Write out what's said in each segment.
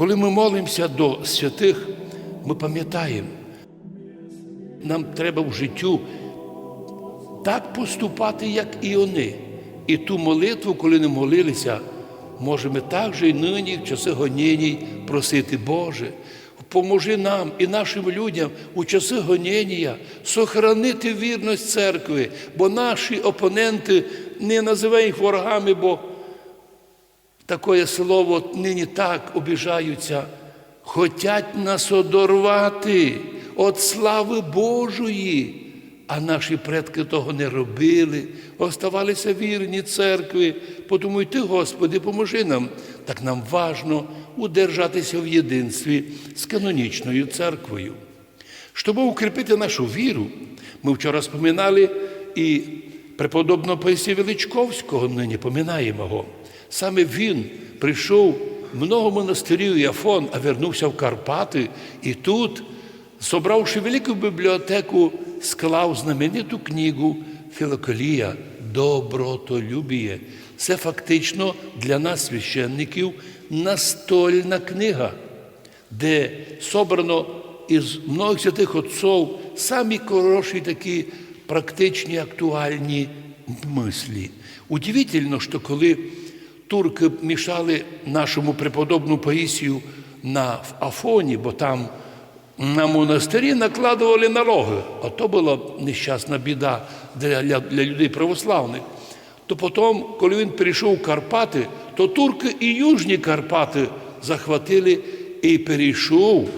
Коли ми молимося до святих, ми пам'ятаємо, нам треба в життю так поступати, як і вони. І ту молитву, коли не молилися, можемо також і нині, в часи гонінь, просити Боже. Поможи нам і нашим людям у часи гоніння сохранити вірність церкви, бо наші опоненти не називають їх ворогами, бо таке слово нині так обіжаються, хотять нас одорвати від слави Божої. А наші предки того не робили, оставалися вірні церкві. Тому й ти, Господи, поможи нам. Так нам важно удержатися в єдинстві з канонічною церквою. Щоб укріпити нашу віру, ми вчора споминали і преподобного Паїсія Величковського, нині поминаємо його. Саме він прийшов много монастирів і Афон, а вернувся в Карпати, і тут, собравши велику бібліотеку, склав знамениту книгу Філоколія Добротолюбіє. Це фактично для нас, священників, настольна книга, де собрано із многих святих отців самі хороші такі практичні, актуальні мислі. Удивительно, що коли турки мішали нашому преподобному Паїсію на Афоні, бо там на монастирі накладували налоги, а то була нещасна біда для, для, для людей православних. То потім, коли він перейшов в Карпати, то турки і Южні Карпати захватили і перейшов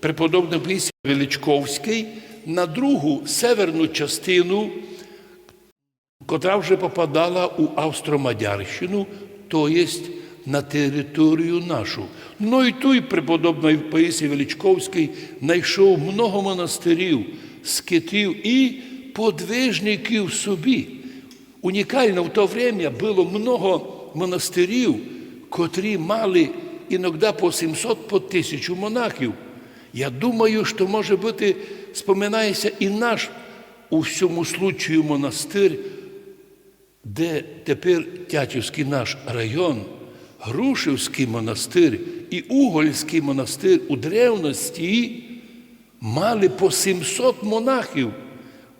преподобний Паїсій Величковський на другу северну частину, котра вже попадала у Австро-Мадярщину, то єсть на територію нашу. Ну і той преподобний Паїсій Величковський знайшов много монастирів, скитів і подвижників собі. Унікально в то время було много монастирів, котрі мали іноді по 700 по тисячу монахів. Я думаю, що може бути, споминається і наш у всьому случаю монастир, де тепер Тячівський наш район, Грушевський монастир і Угольський монастир у древності мали по 700 монахів.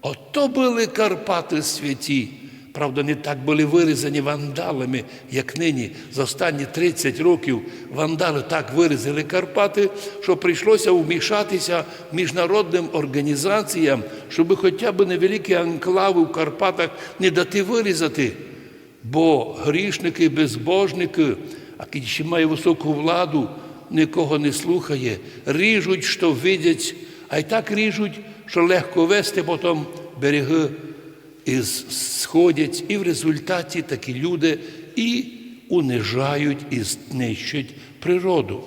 Ото були Карпати святі. Правда, не так були вирізані вандалами, як нині. За останні 30 років вандали так вирізали Карпати, що прийшлося вмішатися міжнародним організаціям, щоб хоча б невеликі анклави в Карпатах не дати вирізати. Бо грішники, безбожники, а ще має високу владу, нікого не слухає, ріжуть, що видять, а й так ріжуть, що легко вести потім береги сходять, і в результаті такі люди і унижають і знищують природу.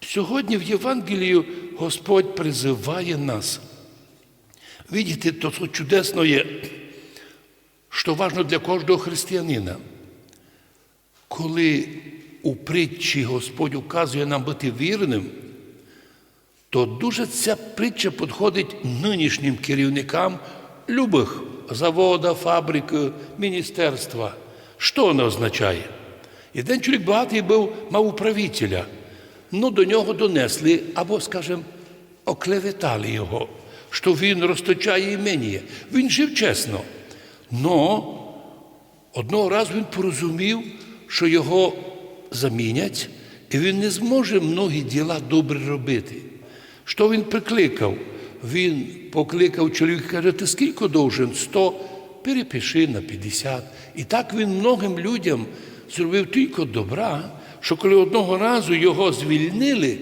Сьогодні в Євангелію Господь призиває нас. Видите, то чудесно є, що важливо для кожного християнина. Коли у притчі Господь указує нам бути вірним, то дуже ця притча підходить нинішнім керівникам любих завода, фабрики, міністерства. Що вона означає? Один чоловік багатий був, мав управителя. Ну, до нього донесли або, скажімо, оклеветали його, що він розточає імені. Він жив чесно. Но одного разу він порозумів, що його замінять, і він не зможе многі діла добре робити. Що він прикликав? Він покликав чоловіка, каже, ти скільки довжен? Сто, перепиши на 50. І так він многим людям зробив тільки добра, що коли одного разу його звільнили,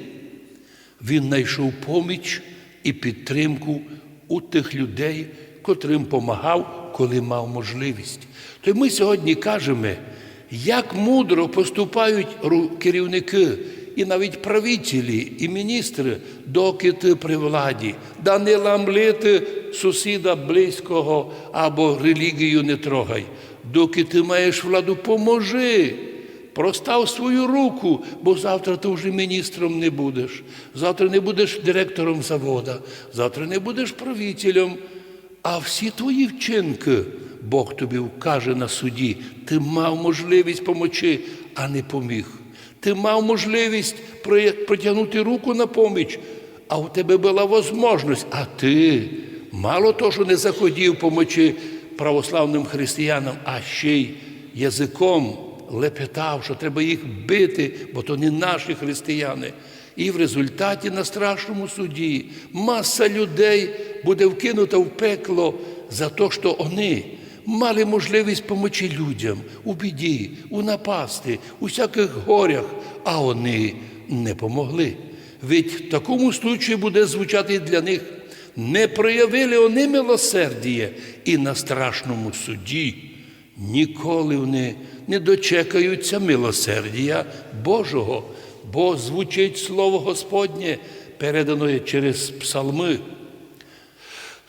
він знайшов поміч і підтримку у тих людей, котрим помагав, коли мав можливість. То ми сьогодні кажемо, як мудро поступають керівники і навіть правителі, і міністри, доки ти при владі, да не ламлити сусіда близького або релігію не трогай. Доки ти маєш владу, поможи. Простав свою руку, бо завтра ти вже міністром не будеш. Завтра не будеш директором завода, завтра не будеш правителем. А всі твої вчинки Бог тобі вкаже на суді. Ти мав можливість помочи, а не поміг. Ти мав можливість про- протягнути руку на поміч, а у тебе була можливість, а ти мало того, що не захотів помочі православним християнам, а ще й язиком лепетав, що треба їх бити, бо то не наші християни. І в результаті на страшному суді маса людей буде вкинута в пекло за те, що вони мали можливість помочі людям у біді, у напасти, у всяких горях, а вони не помогли. Ведь в такому случаю буде звучати для них не проявили вони милосердія, і на страшному суді ніколи вони не дочекаються милосердія Божого, бо звучить Слово Господнє, передане через псалми.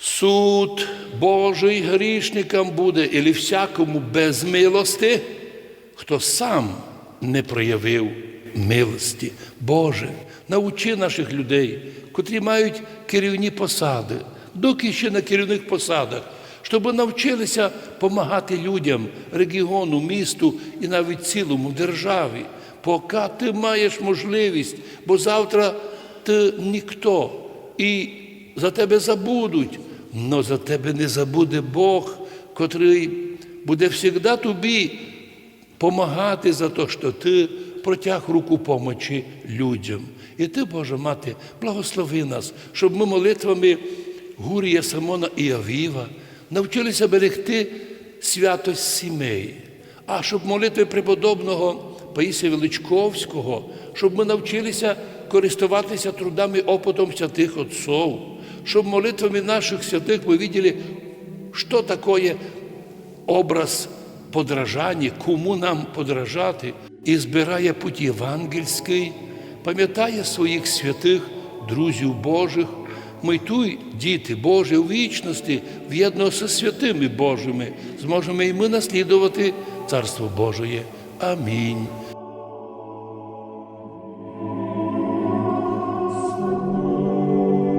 Суд Божий грішникам буде, і всякому без милости, хто сам не проявив милості. Боже, научи наших людей, котрі мають керівні посади, доки ще на керівних посадах, щоб навчилися допомагати людям, регіону, місту і навіть цілому державі, поки ти маєш можливість, бо завтра ти ніхто і за тебе забудуть, але за тебе не забуде Бог, котрий буде завжди тобі помагати за те, що ти протяг руку помочі людям. І ти, Боже Мати, благослови нас, щоб ми молитвами Гурія Самона і Авіва навчилися берегти святость сімей, а щоб молитви преподобного Паїсія Величковського, щоб ми навчилися користуватися трудами опитом святих отців, щоб молитвами наших святих ми виділи, що таке образ подражання, кому нам подражати, і збирає путь євангельський, пам'ятає своїх святих, друзів Божих, Майтуй, діти Божі у вічності, в'єдно зі святими Божими, зможемо і ми наслідувати Царство Божоє. Амінь.